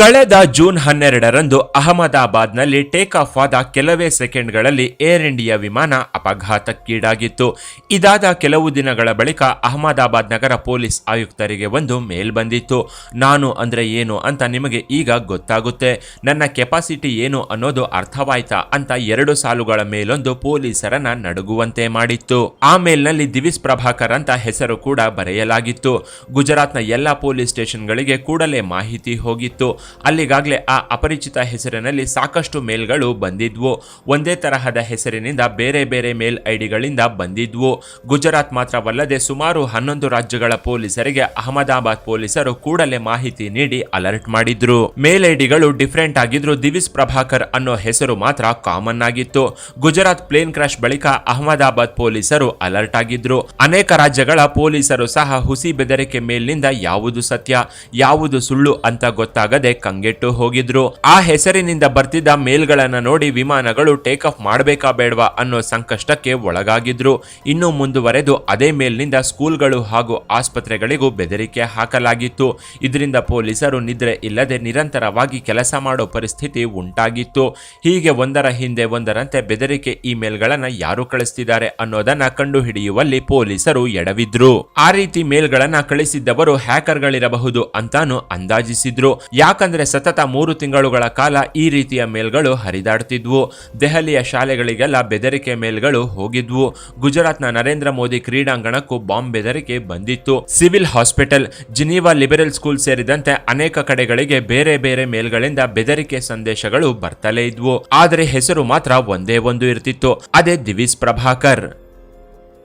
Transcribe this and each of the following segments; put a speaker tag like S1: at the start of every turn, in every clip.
S1: ಕಳೆದ ಜೂನ್ ಹನ್ನೆರಡರಂದು ಅಹಮದಾಬಾದ್ನಲ್ಲಿ ಟೇಕ್ ಆಫ್ ಆದ ಕೆಲವೇ ಸೆಕೆಂಡ್ಗಳಲ್ಲಿ ಏರ್ ಇಂಡಿಯಾ ವಿಮಾನ ಅಪಘಾತಕ್ಕೀಡಾಗಿತ್ತು. ಇದಾದ ಕೆಲವು ದಿನಗಳ ಬಳಿಕ ಅಹಮದಾಬಾದ್ ನಗರ ಪೊಲೀಸ್ ಆಯುಕ್ತರಿಗೆ ಒಂದು ಮೇಲ್ ಬಂದಿತ್ತು. ನಾನು ಅಂದ್ರೆ ಏನು ಅಂತ ನಿಮಗೆ ಈಗ ಗೊತ್ತಾಗುತ್ತೆ. ನನ್ನ ಕೆಪಾಸಿಟಿ ಏನು ಅನ್ನೋದು ಅರ್ಥವಾಯ್ತಾ ಅಂತ ಎರಡು ಸಾಲುಗಳ ಮೇಲೊಂದು ಪೊಲೀಸರನ್ನ ನಡುಗುವಂತೆ ಮಾಡಿತ್ತು. ಆ ಮೇಲ್ನಲ್ಲಿ ದಿವಿಸ್ ಪ್ರಭಾಕರ್ ಅಂತ ಹೆಸರು ಕೂಡ ಬರೆಯಲಾಗಿತ್ತು. ಗುಜರಾತ್ನ ಎಲ್ಲ ಪೊಲೀಸ್ ಸ್ಟೇಷನ್ಗಳಿಗೆ ಕೂಡಲೇ ಮಾಹಿತಿ ಹೋಗಿತ್ತು. ಅಲ್ಲಿಗಾಗಲೇ ಆ ಅಪರಿಚಿತ ಹೆಸರಿನಲ್ಲಿ ಸಾಕಷ್ಟು ಮೇಲ್ಗಳು ಬಂದಿದ್ವು. ಒಂದೇ ತರಹದ ಹೆಸರಿನಿಂದ ಬೇರೆ ಬೇರೆ ಮೇಲ್ ಐಡಿಗಳಿಂದ ಬಂದಿದ್ವು. ಗುಜರಾತ್ ಮಾತ್ರವಲ್ಲದೆ ಸುಮಾರು ಹನ್ನೊಂದು ರಾಜ್ಯಗಳ ಪೊಲೀಸರಿಗೆ ಅಹಮದಾಬಾದ್ ಪೊಲೀಸರು ಕೂಡಲೇ ಮಾಹಿತಿ ನೀಡಿ ಅಲರ್ಟ್ ಮಾಡಿದ್ರು. ಮೇಲ್ ಐಡಿಗಳು ಡಿಫರೆಂಟ್ ಆಗಿದ್ರು. ದಿವಿಸ್ ಪ್ರಭಾಕರ್ ಅನ್ನೋ ಹೆಸರು ಮಾತ್ರ ಕಾಮನ್ ಆಗಿತ್ತು. ಗುಜರಾತ್ ಪ್ಲೇನ್ ಕ್ರಾಶ್ ಬಳಿಕ ಅಹಮದಾಬಾದ್ ಪೊಲೀಸರು ಅಲರ್ಟ್ ಆಗಿದ್ರು. ಅನೇಕ ರಾಜ್ಯಗಳ ಪೊಲೀಸರು ಸಹ ಹುಸಿ ಬೆದರಿಕೆ ಮೇಲ್ನಿಂದ ಯಾವುದು ಸತ್ಯ, ಯಾವುದು ಸುಳ್ಳು ಅಂತ ಗೊತ್ತಾಗದೆ ಕಂಗೆಟ್ಟು ಹೋಗಿದ್ರು. ಆ ಹೆಸರಿನಿಂದ ಬರ್ತಿದ್ದ ಮೇಲ್ಗಳನ್ನ ನೋಡಿ ವಿಮಾನಗಳು ಟೇಕ್ ಆಫ್ ಮಾಡಬೇಕಾ ಬೇಡವಾ ಅನ್ನೋ ಸಂಕಷ್ಟಕ್ಕೆ ಒಳಗಾಗಿದ್ರು. ಇನ್ನು ಮುಂದುವರೆದು ಅದೇ ಮೇಲ್ನಿಂದ ಸ್ಕೂಲ್ಗಳು ಹಾಗೂ ಆಸ್ಪತ್ರೆಗಳಿಗೂ ಬೆದರಿಕೆ ಹಾಕಲಾಗಿತ್ತು. ಇದರಿಂದ ಪೊಲೀಸರು ನಿದ್ರೆ ಇಲ್ಲದೆ ನಿರಂತರವಾಗಿ ಕೆಲಸ ಮಾಡೋ ಪರಿಸ್ಥಿತಿ ಉಂಟಾಗಿತ್ತು. ಹೀಗೆ ಒಂದರ ಹಿಂದೆ ಒಂದರಂತೆ ಬೆದರಿಕೆ ಇಮೇಲ್ಗಳನ್ನ ಯಾರು ಕಳಿಸ್ತಿದ್ದಾರೆ ಅನ್ನೋದನ್ನ ಕಂಡುಹಿಡಿಯುವಲ್ಲಿ ಪೊಲೀಸರು ಎಡವಿದ್ರು. ಆ ರೀತಿ ಮೇಲ್ಗಳನ್ನ ಕಳಿಸಿದ್ದವರು ಹ್ಯಾಕರ್ಗಳಿರಬಹುದು ಅಂತಾನು ಅಂದಾಜಿಸಿದ್ರು. ಯಾಕಂದ್ರೆ ಸತತ ಮೂರು ತಿಂಗಳುಗಳ ಕಾಲ ಈ ರೀತಿಯ ಮೇಲ್ಗಳು ಹರಿದಾಡ್ತಿದ್ವು. ದೆಹಲಿಯ ಶಾಲೆಗಳಿಗೆಲ್ಲ ಬೆದರಿಕೆ ಮೇಲ್ಗಳು ಹೋಗಿದ್ವು. ಗುಜರಾತ್ನ ನರೇಂದ್ರ ಮೋದಿ ಕ್ರೀಡಾಂಗಣಕ್ಕೂ ಬಾಂಬ್ ಬೆದರಿಕೆ ಬಂದಿತ್ತು. Civil hospital, Geneva liberal school ಸೇರಿದಂತೆ ಅನೇಕ ಕಡೆಗಳಿಗೆ ಬೇರೆ ಬೇರೆ ಮೇಲ್ಗಳಿಂದ ಬೆದರಿಕೆ ಸಂದೇಶಗಳು ಬರ್ತಲೇ ಇದ್ವು. ಆದರೆ ಹೆಸರು ಮಾತ್ರ ಒಂದೇ ಒಂದು ಇರ್ತಿತ್ತು. ಅದೇ ದಿವಿಸ್ ಪ್ರಭಾಕರ್.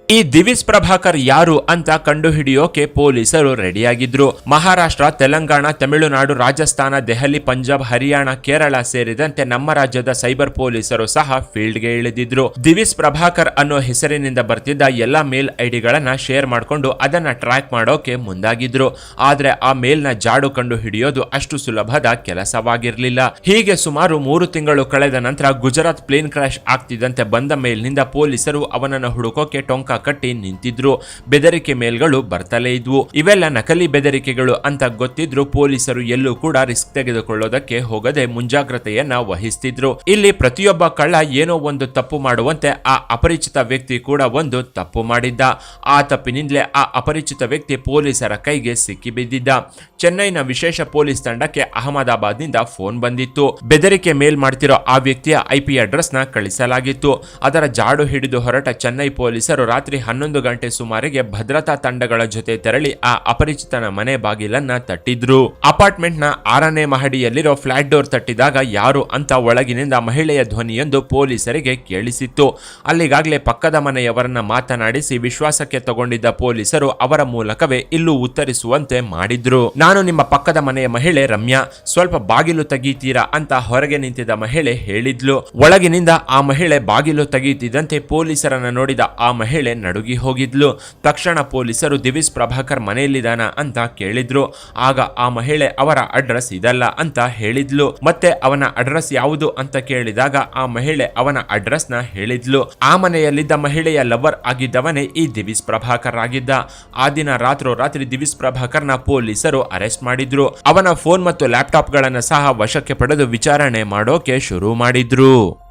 S1: ಈ ದಿವಿಸ್ ಪ್ರಭಾಕರ್ ಯಾರು ಅಂತ ಕಂಡುಹಿಡಿಯೋಕೆ ಪೊಲೀಸರು ರೆಡಿಯಾಗಿದ್ರು. ಮಹಾರಾಷ್ಟ್ರ, ತೆಲಂಗಾಣ, ತಮಿಳುನಾಡು, ರಾಜಸ್ಥಾನ, ದೆಹಲಿ, ಪಂಜಾಬ್, ಹರಿಯಾಣ, ಕೇರಳ ಸೇರಿದಂತೆ ನಮ್ಮ ರಾಜ್ಯದ ಸೈಬರ್ ಪೊಲೀಸರು ಸಹ ಫೀಲ್ಡ್ಗೆ ಇಳಿದಿದ್ರು. ದಿವಿಸ್ ಪ್ರಭಾಕರ್ ಅನ್ನೋ ಹೆಸರಿನಿಂದ ಬರ್ತಿದ್ದ ಎಲ್ಲಾ ಮೇಲ್ ಐಡಿಗಳನ್ನ ಶೇರ್ ಮಾಡಿಕೊಂಡು ಅದನ್ನ ಟ್ರ್ಯಾಕ್ ಮಾಡೋಕೆ ಮುಂದಾಗಿದ್ರು. ಆದ್ರೆ ಆ ಮೇಲ್ನ ಜಾಡು ಕಂಡು ಹಿಡಿಯೋದು ಅಷ್ಟು ಸುಲಭದ ಕೆಲಸವಾಗಿರ್ಲಿಲ್ಲ. ಹೀಗೆ ಸುಮಾರು ಮೂರು ತಿಂಗಳು ಕಳೆದ ನಂತರ ಗುಜರಾತ್ ಪ್ಲೇನ್ ಕ್ರಾಶ್ ಆಗ್ತಿದ್ದಂತೆ ಬಂದ ಮೇಲ್ನಿಂದ ಪೊಲೀಸರು ಅವನನ್ನು ಹುಡುಕೋಕೆ ಟೊಂಕ ಕಟ್ಟಿ ನಿಂತಿದ್ರು. ಬೆದರಿಕೆ ಮೇಲ್ಗಳು ಬರ್ತಲೇ ಇದ್ವು. ಇವೆಲ್ಲ ನಕಲಿ ಬೆದರಿಕೆಗಳು ಅಂತ ಗೊತ್ತಿದ್ರು ಪೊಲೀಸರು ಎಲ್ಲೂ ಕೂಡ ರಿಸ್ಕ್ ತೆಗೆದುಕೊಳ್ಳೋದಕ್ಕೆ ಹೋಗದೆ ಮುಂಜಾಗ್ರತೆಯನ್ನ ವಹಿಸ್ತಿದ್ರು. ಇಲ್ಲಿ ಪ್ರತಿಯೊಬ್ಬ ಕಳ್ಳ ಏನೋ ಒಂದು ತಪ್ಪು ಮಾಡುವಂತೆ ಆ ಅಪರಿಚಿತ ವ್ಯಕ್ತಿ ಕೂಡ ಒಂದು ತಪ್ಪು ಮಾಡಿದ್ದ. ಆ ತಪ್ಪಿನಿಂದಲೇ ಆ ಅಪರಿಚಿತ ವ್ಯಕ್ತಿ ಪೊಲೀಸರ ಕೈಗೆ ಸಿಕ್ಕಿಬಿದ್ದಿದ್ದ. ಚೆನ್ನೈನ ವಿಶೇಷ ಪೊಲೀಸ್ ತಂಡಕ್ಕೆ ಅಹಮದಾಬಾದ್ನಿಂದ ಫೋನ್ ಬಂದಿತ್ತು. ಬೆದರಿಕೆ ಮೇಲ್ ಮಾಡ್ತಿರೋ ಆ ವ್ಯಕ್ತಿಯ ಐಪಿ ಅಡ್ರೆಸ್ನ ಕಳಿಸಲಾಗಿತ್ತು. ಅದರ ಜಾಡು ಹಿಡಿದು ಹೊರಟ ಚೆನ್ನೈ ಪೊಲೀಸರು ಹನ್ನೊಂದು ಗಂಟೆ ಸುಮಾರಿಗೆ ಭದ್ರತಾ ತಂಡಗಳ ಜೊತೆ ತೆರಳಿ ಆ ಅಪರಿಚಿತನ ಮನೆ ಬಾಗಿಲನ್ನ ತಟ್ಟಿದ್ರು. ಅಪಾರ್ಟ್ಮೆಂಟ್ನ ಆರನೇ ಮಹಡಿಯಲ್ಲಿರೋ ಫ್ಲಾಟ್ ಡೋರ್ ತಟ್ಟಿದಾಗ ಯಾರು ಅಂತ ಒಳಗಿನಿಂದ ಮಹಿಳೆಯ ಧ್ವನಿಯೊಂದು ಪೊಲೀಸರಿಗೆ ಕೇಳಿಸಿತ್ತು. ಅಲ್ಲಿಗಾಗಲೇ ಪಕ್ಕದ ಮನೆಯವರನ್ನ ಮಾತನಾಡಿಸಿ ವಿಶ್ವಾಸಕ್ಕೆ ತಗೊಂಡಿದ್ದ ಪೊಲೀಸರು ಅವರ ಮೂಲಕವೇ ಇಲ್ಲೂ ಉತ್ತರಿಸುವಂತೆ ಮಾಡಿದ್ರು. ನಾನು ನಿಮ್ಮ ಪಕ್ಕದ ಮನೆಯ ಮಹಿಳೆ ರಮ್ಯಾ. ಸ್ವಲ್ಪ ಬಾಗಿಲು ತೆಗೀತೀರಾ ಅಂತ ಹೊರಗೆ ನಿಂತಿದ್ದ ಮಹಿಳೆ ಹೇಳಿದ್ಲು. ಒಳಗಿನಿಂದ ಆ ಮಹಿಳೆ ಬಾಗಿಲು ತೆಗೀತಿದ್ದಂತೆ ಪೊಲೀಸರನ್ನ ನೋಡಿದ ಆ ಮಹಿಳೆ ನಡುಗಿ ಹೋಗಿದ್ಲು. ತಕ್ಷಣ ಪೊಲೀಸರು ದಿವಿಸ್ ಪ್ರಭಾಕರ್ ಮನೆಯಲ್ಲಿದ್ದಾನ ಅಂತ ಕೇಳಿದ್ರು. ಆಗ ಆ ಮಹಿಳೆ ಅವರ ಅಡ್ರೆಸ್ ಇದಲ್ಲ ಅಂತ ಹೇಳಿದ್ಲು. ಮತ್ತೆ ಅವನ ಅಡ್ರೆಸ್ ಯಾವುದು ಅಂತ ಕೇಳಿದಾಗ ಆ ಮಹಿಳೆ ಅವನ ಅಡ್ರೆಸ್ನ ಹೇಳಿದ್ಲು. ಆ ಮನೆಯಲ್ಲಿದ್ದ ಮಹಿಳೆಯ ಲವರ್ ಆಗಿದ್ದವನೇ ಈ ದಿವಿಸ್ ಪ್ರಭಾಕರ್ ಆಗಿದ್ದ. ಆ ದಿನ ರಾತ್ರೋರಾತ್ರಿ ದಿವಿಸ್ ಪ್ರಭಾಕರ್ನ ಪೊಲೀಸರು ಅರೆಸ್ಟ್ ಮಾಡಿದ್ರು. ಅವನ ಫೋನ್ ಮತ್ತು ಲ್ಯಾಪ್ಟಾಪ್ ಗಳನ್ನ ಸಹ ವಶಕ್ಕೆ ಪಡೆದು ವಿಚಾರಣೆ ಮಾಡೋಕೆ ಶುರು ಮಾಡಿದ್ರು.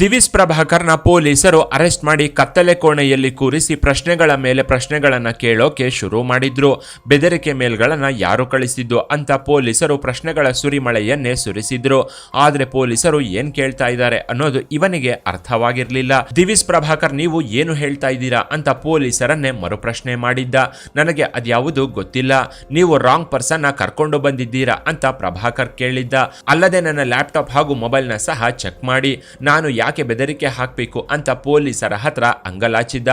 S1: ದಿವಿಸ್ ಪ್ರಭಾಕರ್ನ ಪೊಲೀಸರು ಅರೆಸ್ಟ್ ಮಾಡಿ ಕತ್ತಲೆ ಕೋಣೆಯಲ್ಲಿ ಕೂರಿಸಿ ಪ್ರಶ್ನೆಗಳ ಮೇಲೆ ಪ್ರಶ್ನೆಗಳನ್ನು ಕೇಳೋಕೆ ಶುರು ಮಾಡಿದ್ರು. ಬೆದರಿಕೆ ಮೇಲ್ಗಳನ್ನು ಯಾರು ಕಳಿಸಿದ್ದು ಅಂತ ಪೊಲೀಸರು ಪ್ರಶ್ನೆಗಳ ಸುರಿಮಳೆಯನ್ನೇ ಸುರಿಸಿದ್ರು. ಆದರೆ ಪೊಲೀಸರು ಏನ್ ಕೇಳ್ತಾ ಇದ್ದಾರೆ ಅನ್ನೋದು ಇವನಿಗೆ ಅರ್ಥವಾಗಿರಲಿಲ್ಲ. ದಿವಿಸ್ ಪ್ರಭಾಕರ್, ನೀವು ಏನು ಹೇಳ್ತಾ ಇದ್ದೀರಾ ಅಂತ ಪೊಲೀಸರನ್ನೇ ಮರುಪ್ರಶ್ನೆ ಮಾಡಿದ್ದ. ನನಗೆ ಅದ್ಯಾವುದು ಗೊತ್ತಿಲ್ಲ. ನೀವು ರಾಂಗ್ ಪರ್ಸನ್ನ ಕರ್ಕೊಂಡು ಬಂದಿದ್ದೀರಾ ಅಂತ ಪ್ರಭಾಕರ್ ಕೇಳಿದ್ದ. ಅಲ್ಲದೆ ನನ್ನ ಲ್ಯಾಪ್ಟಾಪ್ ಹಾಗೂ ಮೊಬೈಲ್ನ ಸಹ ಚೆಕ್ ಮಾಡಿ. ನಾನು ಯಾಕೆ ಬೆದರಿಕೆ ಹಾಕಬೇಕು ಅಂತ ಪೊಲೀಸರ ಹತ್ರ ಅಂಗಲಾಚಿದ್ದ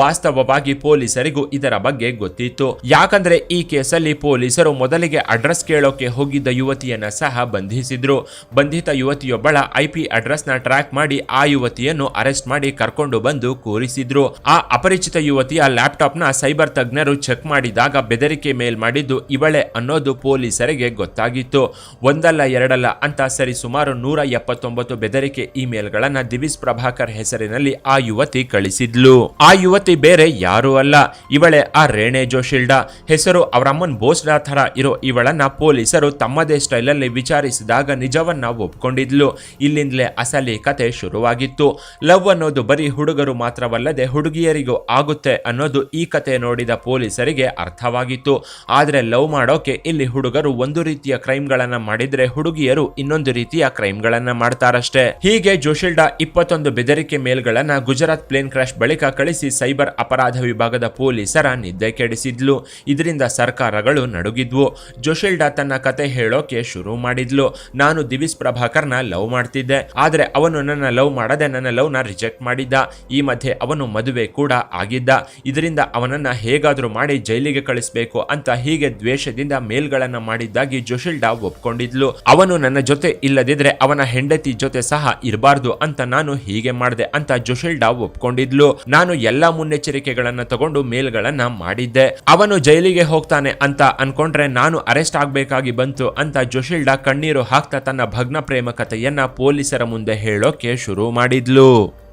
S1: ವಾಸ್ತವವಾಗಿ ಪೊಲೀಸರಿಗೂ ಇದರ ಬಗ್ಗೆ ಗೊತ್ತಿತ್ತು. ಯಾಕಂದ್ರೆ ಈ ಕೇಸಲ್ಲಿ ಪೊಲೀಸರು ಮೊದಲಿಗೆ ಅಡ್ರೆಸ್ ಕೇಳೋಕೆ ಹೋಗಿದ್ದ ಯುವತಿಯನ್ನ ಸಹ ಬಂಧಿಸಿದ್ರು. ಬಂಧಿತ ಯುವತಿಯೊಬ್ಬಳ ಐಪಿ ಅಡ್ರೆಸ್ನ ಟ್ರ್ಯಾಕ್ ಮಾಡಿ ಆ ಯುವತಿಯನ್ನು ಅರೆಸ್ಟ್ ಮಾಡಿ ಕರ್ಕೊಂಡು ಬಂದು ಕೂರಿಸಿದ್ರು. ಆ ಅಪರಿಚಿತ ಯುವತಿಯ ಲ್ಯಾಪ್ಟಾಪ್ನ ಸೈಬರ್ ತಜ್ಞರು ಚೆಕ್ ಮಾಡಿದಾಗ ಬೆದರಿಕೆ ಮೇಲ್ ಮಾಡಿದ್ದು ಇವಳೆ ಅನ್ನೋದು ಪೊಲೀಸರಿಗೆ ಗೊತ್ತಾಗಿತ್ತು. ಒಂದಲ್ಲ ಎರಡಲ್ಲ ಅಂತ ಸರಿ ಸುಮಾರು ನೂರ ಎಪ್ಪತ್ತೊಂಬತ್ತು ಬೆದರಿಕೆ ಇಮೇಲ್ಗಳನ್ನ ಗಳನ್ನ ದಿವಿಸ್ ಪ್ರಭಾಕರ್ ಹೆಸರಿನಲ್ಲಿ ಆ ಯುವತಿ ಕಳಿಸಿದ್ಲು. ಆ ಯುವತಿ ಬೇರೆ ಯಾರೂ ಅಲ್ಲ. ಇವಳೆ ಆ ರೇಣೆ ಜೋಶಿಲ್ಡಾ. ಹೆಸರು ಅವರಮ್ಮನ್ ಬೋಸ್ಡಾ ತರ ಇರೋ ಇವಳನ್ನ ಪೊಲೀಸರು ತಮ್ಮದೇ ಸ್ಟೈಲಲ್ಲಿ ವಿಚಾರಿಸಿದಾಗ ನಿಜವನ್ನ ಒಪ್ಕೊಂಡಿದ್ಲು. ಇಲ್ಲಿಂದಲೇ ಅಸಲಿ ಕತೆ ಶುರುವಾಗಿತ್ತು. ಲವ್ ಅನ್ನೋದು ಬರೀ ಹುಡುಗರು ಮಾತ್ರವಲ್ಲದೆ ಹುಡುಗಿಯರಿಗೂ ಆಗುತ್ತೆ ಅನ್ನೋದು ಈ ಕತೆ ನೋಡಿದ ಪೊಲೀಸರಿಗೆ ಅರ್ಥವಾಗಿತ್ತು. ಆದ್ರೆ ಲವ್ ಮಾಡೋಕೆ ಇಲ್ಲಿ ಹುಡುಗರು ಒಂದು ರೀತಿಯ ಕ್ರೈಮ್ಗಳನ್ನ ಮಾಡಿದ್ರೆ ಹುಡುಗಿಯರು ಇನ್ನೊಂದು ರೀತಿಯ ಕ್ರೈಮ್ಗಳನ್ನ ಮಾಡ್ತಾರಷ್ಟೇ. ಹೀಗೆ ಜೋಶಿಲ್ಡಾ ಇಪ್ಪತ್ತೊಂದು ಬೆದರಿಕೆ ಮೇಲ್ಗಳನ್ನು ಗುಜರಾತ್ ಪ್ಲೇನ್ ಕ್ರಾಶ್ ಬಳಿಕ ಕಳಿಸಿ ಸೈಬರ್ ಅಪರಾಧ ವಿಭಾಗದ ಪೊಲೀಸರ ನಿದ್ದೆ ಕೆಡಿಸಿದ್ಲು. ಇದರಿಂದ ಸರ್ಕಾರಗಳು ನಡುಗಿದ್ವು. ಜೋಶಿಲ್ಡಾ ತನ್ನ ಕತೆ ಹೇಳೋಕೆ ಶುರು ಮಾಡಿದ್ಲು. ನಾನು ದಿವಿಸ್ ಪ್ರಭಾಕರ್ನ ಲವ್ ಮಾಡ್ತಿದ್ದೆ. ಆದರೆ ಅವನು ನನ್ನ ಲವ್ ಮಾಡದೆ ನನ್ನ ಲವ್ನ ರಿಜೆಕ್ಟ್ ಮಾಡಿದ್ದ. ಈ ಮಧ್ಯೆ ಅವನು ಮದುವೆ ಕೂಡ ಆಗಿದ್ದ. ಇದರಿಂದ ಅವನನ್ನ ಹೇಗಾದ್ರೂ ಮಾಡಿ ಜೈಲಿಗೆ ಕಳಿಸಬೇಕು ಅಂತ ಹೀಗೆ ದ್ವೇಷದಿಂದ ಮೇಲ್ಗಳನ್ನ ಮಾಡಿದ್ದಾಗಿ ಜೋಶಿಲ್ಡಾ ಒಪ್ಕೊಂಡಿದ್ಲು. ಅವನು ನನ್ನ ಜೊತೆ ಇಲ್ಲದಿದ್ರೆ ಅವನ ಹೆಂಡತಿ ಜೊತೆ ಸಹ ಇರಬಾರ್ದು ಅಂತ ನಾನು ಹೀಗೆ ಮಾಡಿದೆ ಅಂತ ಜೋಶಿಲ್ಡಾ ಒಪ್ಕೊಂಡಿದ್ಲು. ನಾನು ಎಲ್ಲಾ ಮುನ್ನೆಚ್ಚರಿಕೆಗಳನ್ನ ತಗೊಂಡು ಮೇಲ್ಗಳನ್ನ ಮಾಡಿದ್ದೆ. ಅವನು ಜೈಲಿಗೆ ಹೋಗ್ತಾನೆ ಅಂತ ಅನ್ಕೊಂಡ್ರೆ ನಾನು ಅರೆಸ್ಟ್ ಆಗ್ಬೇಕಾಗಿ ಬಂತು ಅಂತ ಜೋಶಿಲ್ಡಾ ಕಣ್ಣೀರು ಹಾಕ್ತಾ ತನ್ನ ಭಗ್ನ ಪ್ರೇಮ ಕಥೆಯನ್ನ ಪೊಲೀಸರ ಮುಂದೆ ಹೇಳೋಕೆ ಶುರು ಮಾಡಿದ್ಲು.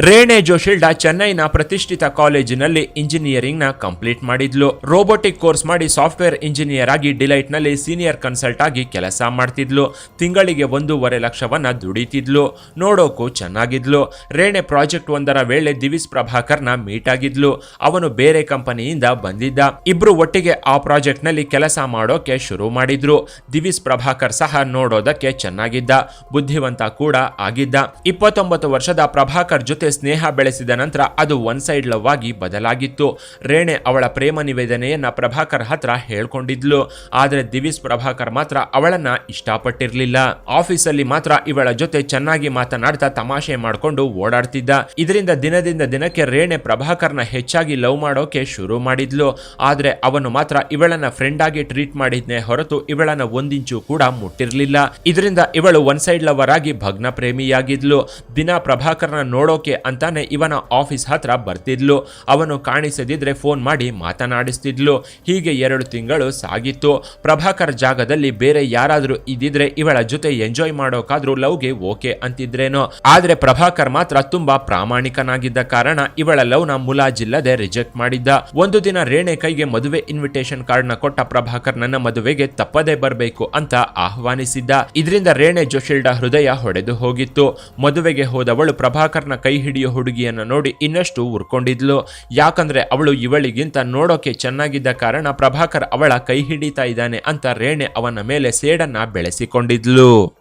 S1: ರೇಣೆ ಜೋಶಿಲ್ಡಾ ಚೆನ್ನೈನ ಪ್ರತಿಷ್ಠಿತ ಕಾಲೇಜಿನಲ್ಲಿ ಇಂಜಿನಿಯರಿಂಗ್ನ ಕಂಪ್ಲೀಟ್ ಮಾಡಿದ್ಲು. ರೋಬೋಟಿಕ್ ಕೋರ್ಸ್ ಮಾಡಿ ಸಾಫ್ಟ್ವೇರ್ ಇಂಜಿನಿಯರ್ ಆಗಿ ಡಿಲೈಟ್ನಲ್ಲಿ ಸೀನಿಯರ್ ಕನ್ಸಲ್ಟ್ ಆಗಿ ಕೆಲಸ ಮಾಡ್ತಿದ್ಲು. ತಿಂಗಳಿಗೆ ಒಂದೂವರೆ ಲಕ್ಷವನ್ನ ದುಡಿತಿದ್ಲು. ನೋಡೋಕು ಚೆನ್ನಾಗಿದ್ಲು. ರೇಣೆ ಪ್ರಾಜೆಕ್ಟ್ ಒಂದರ ವೇಳೆ ದಿವಿಸ್ ಪ್ರಭಾಕರ್ನ ಮೀಟ್ ಆಗಿದ್ಲು. ಅವನು ಬೇರೆ ಕಂಪನಿಯಿಂದ ಬಂದಿದ್ದ. ಇಬ್ರು ಒಟ್ಟಿಗೆ ಆ ಪ್ರಾಜೆಕ್ಟ್ನಲ್ಲಿ ಕೆಲಸ ಮಾಡೋಕೆ ಶುರು ಮಾಡಿದ್ರು. ದಿವಿಸ್ ಪ್ರಭಾಕರ್ ಸಹ ನೋಡೋದಕ್ಕೆ ಚೆನ್ನಾಗಿದ್ದ. ಬುದ್ಧಿವಂತ ಕೂಡ ಆಗಿದ್ದ. ಇಪ್ಪತ್ತೊಂಬತ್ತು ವರ್ಷದ ಪ್ರಭಾಕರ್ ಜೊತೆ ಸ್ನೇಹ ಬೆಳೆಸಿದ ನಂತರ ಅದು ಒನ್ ಸೈಡ್ ಲವ್ ಆಗಿ ಬದಲಾಗಿತ್ತು. ರೇಣೆ ಅವಳ ಪ್ರೇಮ ನಿವೇದನೆಯನ್ನ ಪ್ರಭಾಕರ್ ಹತ್ರ ಹೇಳ್ಕೊಂಡಿದ್ಲು. ಆದ್ರೆ ದಿವಿಸ್ ಪ್ರಭಾಕರ್ ಮಾತ್ರ ಅವಳನ್ನ ಇಷ್ಟಪಟ್ಟಿರ್ಲಿಲ್ಲ. ಆಫೀಸಲ್ಲಿ ಮಾತ್ರ ಇವಳ ಜೊತೆ ಚೆನ್ನಾಗಿ ಮಾತನಾಡ್ತಾ ತಮಾಷೆ ಮಾಡಿಕೊಂಡು ಓಡಾಡ್ತಿದ್ದ. ಇದರಿಂದ ದಿನದಿಂದ ದಿನಕ್ಕೆ ರೇಣೆ ಪ್ರಭಾಕರ್ನ ಹೆಚ್ಚಾಗಿ ಲವ್ ಮಾಡೋಕೆ ಶುರು ಮಾಡಿದ್ಲು. ಆದ್ರೆ ಅವನು ಮಾತ್ರ ಇವಳನ್ನ ಫ್ರೆಂಡ್ ಆಗಿ ಟ್ರೀಟ್ ಮಾಡಿದ್ನೇ ಹೊರತು ಇವಳನ್ನ ಒಂದಿಂಚು ಕೂಡ ಮುಟ್ಟಿರ್ಲಿಲ್ಲ. ಇದರಿಂದ ಇವಳು ಒನ್ ಸೈಡ್ ಲವರ್ ಆಗಿ ಭಗ್ನ ಪ್ರೇಮಿಯಾಗಿದ್ಲು ದಿನ ಪ್ರಭಾಕರ್ನ ನೋಡೋಕೆ ಅಂತಾನೆ ಇವನ ಆಫೀಸ್ ಹತ್ರ ಬರ್ತಿದ್ಲು. ಅವನು ಕಾಣಿಸದಿದ್ರೆ ಫೋನ್ ಮಾಡಿ ಮಾತನಾಡಿಸ್ತಿದ್ಲು. ಹೀಗೆ ಎರಡು ತಿಂಗಳು ಸಾಗಿತ್ತು. ಪ್ರಭಾಕರ್ ಜಾಗದಲ್ಲಿ ಬೇರೆ ಯಾರಾದ್ರೂ ಇದ್ದಿದ್ರೆ ಇವಳ ಜೊತೆ ಎಂಜಾಯ್ ಮಾಡೋಕಾದ್ರೂ ಲವ್ಗೆ ಓಕೆ ಅಂತಿದ್ರೇನೋ. ಆದ್ರೆ ಪ್ರಭಾಕರ್ ಮಾತ್ರ ತುಂಬಾ ಪ್ರಾಮಾಣಿಕನಾಗಿದ್ದ ಕಾರಣ ಇವಳ ಲವ್ನ ಮುಲಾಜಿಲ್ಲದೆ ರಿಜೆಕ್ಟ್ ಮಾಡಿದ್ದ. ಒಂದು ದಿನ ರೇಣೆ ಕೈಗೆ ಮದುವೆ ಇನ್ವಿಟೇಷನ್ ಕಾರ್ಡ್ನ ಕೊಟ್ಟ ಪ್ರಭಾಕರ್ ನನ್ನ ಮದುವೆಗೆ ತಪ್ಪದೇ ಬರಬೇಕು ಅಂತ ಆಹ್ವಾನಿಸಿದ್ದ. ಇದರಿಂದ ರೇಣೆ ಜೋಶಿಲ್ಡಾ ಹೃದಯ ಹೊಡೆದು ಹೋಗಿತ್ತು. ಮದುವೆಗೆ ಹೋದವಳು ಪ್ರಭಾಕರ್ನ ಕೈ ಹಿಡಿಯೋ ಹುಡುಗಿಯನ್ನು ನೋಡಿ ಇನ್ನಷ್ಟು ಉರ್ಕೊಂಡಿದ್ಲು ಯಾಕಂದ್ರೆ ಅವಳು ಇವಳಿಗಿಂತ ನೋಡೋಕೆ ಚೆನ್ನಾಗಿದ್ದ ಕಾರಣ ಪ್ರಭಾಕರ್ ಅವಳ ಕೈ ಹಿಡಿತಾ ಇದ್ದಾನೆ ಅಂತ ರೇಣೆ ಅವನ ಮೇಲೆ ಸೇಡನ್ನ ಬೆಳೆಸಿಕೊಂಡಿದ್ಲು.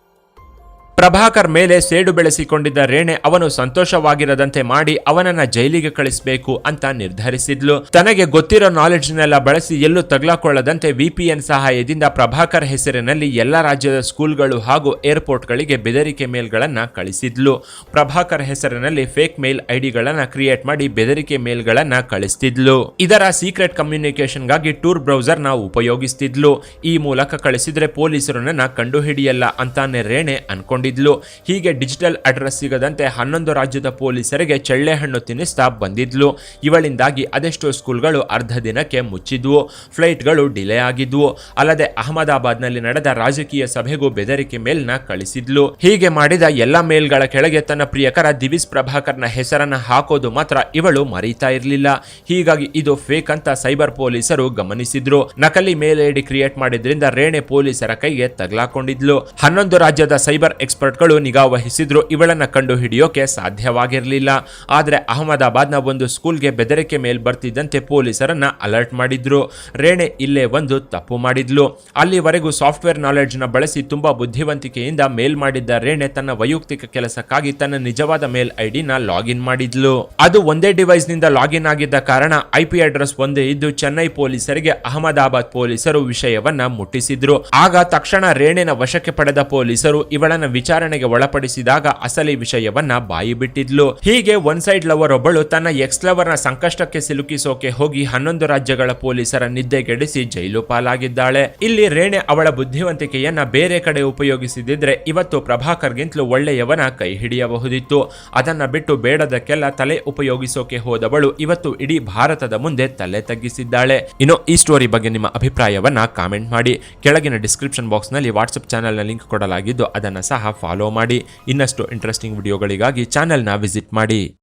S1: ಪ್ರಭಾಕರ್ ಮೇಲೆ ಸೇಡು ಬೆಳೆಸಿಕೊಂಡಿದ್ದ ರೇಣೆ ಅವನು ಸಂತೋಷವಾಗಿರದಂತೆ ಮಾಡಿ ಅವನನ್ನ ಜೈಲಿಗೆ ಕಳಿಸಬೇಕು ಅಂತ ನಿರ್ಧರಿಸಿದ್ಲು. ತನಗೆ ಗೊತ್ತಿರೋ ನಾಲೆಡ್ಜ್ನೆಲ್ಲ ಬಳಸಿ ಎಲ್ಲೂ ತಗ್ಲಾಕೊಳ್ಳದಂತೆ ವಿಪಿಎನ್ ಸಹಾಯದಿಂದ ಪ್ರಭಾಕರ್ ಹೆಸರಿನಲ್ಲಿ ಎಲ್ಲ ರಾಜ್ಯದ ಸ್ಕೂಲ್ಗಳು ಹಾಗೂ ಏರ್ಪೋರ್ಟ್ಗಳಿಗೆ ಬೆದರಿಕೆ ಮೇಲ್ಗಳನ್ನು ಕಳಿಸಿದ್ಲು. ಪ್ರಭಾಕರ್ ಹೆಸರಿನಲ್ಲಿ ಫೇಕ್ ಮೇಲ್ ಐಡಿಗಳನ್ನ ಕ್ರಿಯೇಟ್ ಮಾಡಿ ಬೆದರಿಕೆ ಮೇಲ್ಗಳನ್ನ ಕಳಿಸ್ತಿದ್ಲು. ಇದರ ಸೀಕ್ರೆಟ್ ಕಮ್ಯುನಿಕೇಶನ್ಗಾಗಿ ಟೂರ್ ಬ್ರೌಸರ್ ಉಪಯೋಗಿಸ್ತಿದ್ಲು. ಈ ಮೂಲಕ ಕಳಿಸಿದ್ರೆ ಪೊಲೀಸರು ನನ್ನ ಕಂಡುಹಿಡಿಯಲ್ಲ ಅಂತಾನೆ ರೇಣೆ ಅನ್ಕೊಂಡಿದ್ಲು ಹೀಗೆ ಡಿಜಿಟಲ್ ಅಡ್ರೆಸ್ ಸಿಗದಂತೆ ಹನ್ನೊಂದು ರಾಜ್ಯದ ಪೊಲೀಸರಿಗೆ ಚಳ್ಳೆಹಣ್ಣು ತಿನ್ನಿಸ್ತಾ ಬಂದಿದ್ಲು. ಇವಳಿಂದಾಗಿ ಅದೆಷ್ಟೋ ಸ್ಕೂಲ್ಗಳು ಅರ್ಧ ದಿನಕ್ಕೆ ಮುಚ್ಚಿದ್ವು. ಫ್ಲೈಟ್ಗಳು ಡಿಲೇ ಆಗಿದ್ವು. ಅಲ್ಲದೆ ಅಹಮದಾಬಾದ್ನಲ್ಲಿ ನಡೆದ ರಾಜಕೀಯ ಸಭೆಗೂ ಬೆದರಿಕೆ ಮೇಲ್ನ ಕಳಿಸಿದ್ಲು. ಹೀಗೆ ಮಾಡಿದ ಎಲ್ಲ ಮೇಲ್ಗಳ ಕೆಳಗೆ ತನ್ನ ಪ್ರಿಯಕರ ದಿವಿಸ್ ಪ್ರಭಾಕರ್ನ ಹೆಸರನ್ನ ಹಾಕೋದು ಮಾತ್ರ ಇವಳು ಮರೀತಾ ಇರಲಿಲ್ಲ. ಹೀಗಾಗಿ ಇದು ಫೇಕ್ ಅಂತ ಸೈಬರ್ ಪೊಲೀಸರು ಗಮನಿಸಿದ್ರು. ನಕಲಿ ಮೇಲ್ ಐಡಿ ಕ್ರಿಯೇಟ್ ಮಾಡಿದ್ರಿಂದ ರೇಣೆ ಪೊಲೀಸರ ಕೈಗೆ ತಗಲಾಕೊಂಡಿದ್ಲು. ಹನ್ನೊಂದು ರಾಜ್ಯದ ಸೈಬರ್ ಎಕ್ಸ್ಪರ್ಟ್ಗಳು ನಿಗಾ ವಹಿಸಿದ್ರು ಇವಳನ್ನು ಕಂಡು ಹಿಡಿಯೋಕೆ ಸಾಧ್ಯವಾಗಿರಲಿಲ್ಲ. ಆದರೆ ಅಹಮದಾಬಾದ್ನ ಒಂದು ಸ್ಕೂಲ್ಗೆ ಬೆದರಿಕೆ ಮೇಲೆ ಬರ್ತಿದ್ದಂತೆ ಪೊಲೀಸರನ್ನ ಅಲರ್ಟ್ ಮಾಡಿದ್ರು. ರೇಣೆ ಇಲ್ಲೇ ಒಂದು ತಪ್ಪು ಮಾಡಿದ್ಲು. ಅಲ್ಲಿವರೆಗೂ ಸಾಫ್ಟ್ವೇರ್ ನಾಲೆಡ್ಜ್ನ ಬಳಸಿ ತುಂಬಾ ಬುದ್ಧಿವಂತಿಕೆಯಿಂದ ಮೇಲ್ ಮಾಡಿದ್ದ ರೇಣೆ ತನ್ನ ವೈಯಕ್ತಿಕ ಕೆಲಸಕ್ಕಾಗಿ ತನ್ನ ನಿಜವಾದ ಮೇಲ್ ಐಡಿನ ಲಾಗಿನ್ ಮಾಡಿದ್ಲು. ಅದು ಒಂದೇ ಡಿವೈಸ್ನಿಂದ ಲಾಗಿನ್ ಆಗಿದ್ದ ಕಾರಣ ಐಪಿ ಅಡ್ರೆಸ್ ಒಂದೇ ಇದ್ದು ಚೆನ್ನೈ ಪೊಲೀಸರಿಗೆ ಅಹಮದಾಬಾದ್ ಪೊಲೀಸರು ವಿಷಯವನ್ನ ಮುಟ್ಟಿಸಿದ್ರು. ಆಗ ತಕ್ಷಣ ರೇಣೆನ ವಶಕ್ಕೆ ಪಡೆದ ಪೊಲೀಸರು ಇವಳನ್ನ ವಿಚಾರಣೆಗೆ ಒಳಪಡಿಸಿದಾಗ ಅಸಲಿ ವಿಷಯವನ್ನ ಬಾಯಿ ಬಿಟ್ಟಿದ್ಲು. ಹೀಗೆ ಒನ್ ಸೈಡ್ ಲವರ್ ಒಬ್ಬಳು ತನ್ನ ಎಕ್ಸ್ ಲವರ್ನ ಸಂಕಷ್ಟಕ್ಕೆ ಸಿಲುಕಿಸೋಕೆ ಹೋಗಿ ಹನ್ನೊಂದು ರಾಜ್ಯಗಳ ಪೊಲೀಸರ ನಿದ್ದೆಗೆಡಿಸಿ ಜೈಲು ಪಾಲಾಗಿದ್ದಾಳೆ. ಇಲ್ಲಿ ರೇಣೆ ಅವಳ ಬುದ್ಧಿವಂತಿಕೆಯನ್ನ ಬೇರೆ ಕಡೆ ಉಪಯೋಗಿಸಿದಿದ್ರೆ ಇವತ್ತು ಪ್ರಭಾಕರ್ಗಿಂತಲೂ ಒಳ್ಳೆಯವನ ಕೈ ಹಿಡಿಯಬಹುದಿತ್ತು. ಅದನ್ನ ಬಿಟ್ಟು ಬೇಡದಕ್ಕೆಲ್ಲ ತಲೆ ಉಪಯೋಗಿಸೋಕೆ ಹೋದವಳು ಇವತ್ತು ಇಡೀ ಭಾರತದ ಮುಂದೆ ತಲೆ ತಗ್ಗಿಸಿದ್ದಾಳೆ. ಇನ್ನು ಈ ಸ್ಟೋರಿ ಬಗ್ಗೆ ನಿಮ್ಮ ಅಭಿಪ್ರಾಯವನ್ನ ಕಾಮೆಂಟ್ ಮಾಡಿ. ಕೆಳಗಿನ ಡಿಸ್ಕ್ರಿಪ್ಷನ್ ಬಾಕ್ಸ್ನಲ್ಲಿ ವಾಟ್ಸ್ಆಪ್ ಚಾನೆಲ್ನ ಲಿಂಕ್ ಕೊಡಲಾಗಿದ್ದು ಅದನ್ನು ಸಹ ಫಾಲೋ ಮಾಡಿ ಇನ್ನಷ್ಟು ಇಂಟ್ರೆಸ್ಟಿಂಗ್ ವಿಡಿಯೋಗಳಿಗಾಗಿ ಚಾನೆಲ್ನ ವಿಸಿಟ್ ಮಾಡಿ.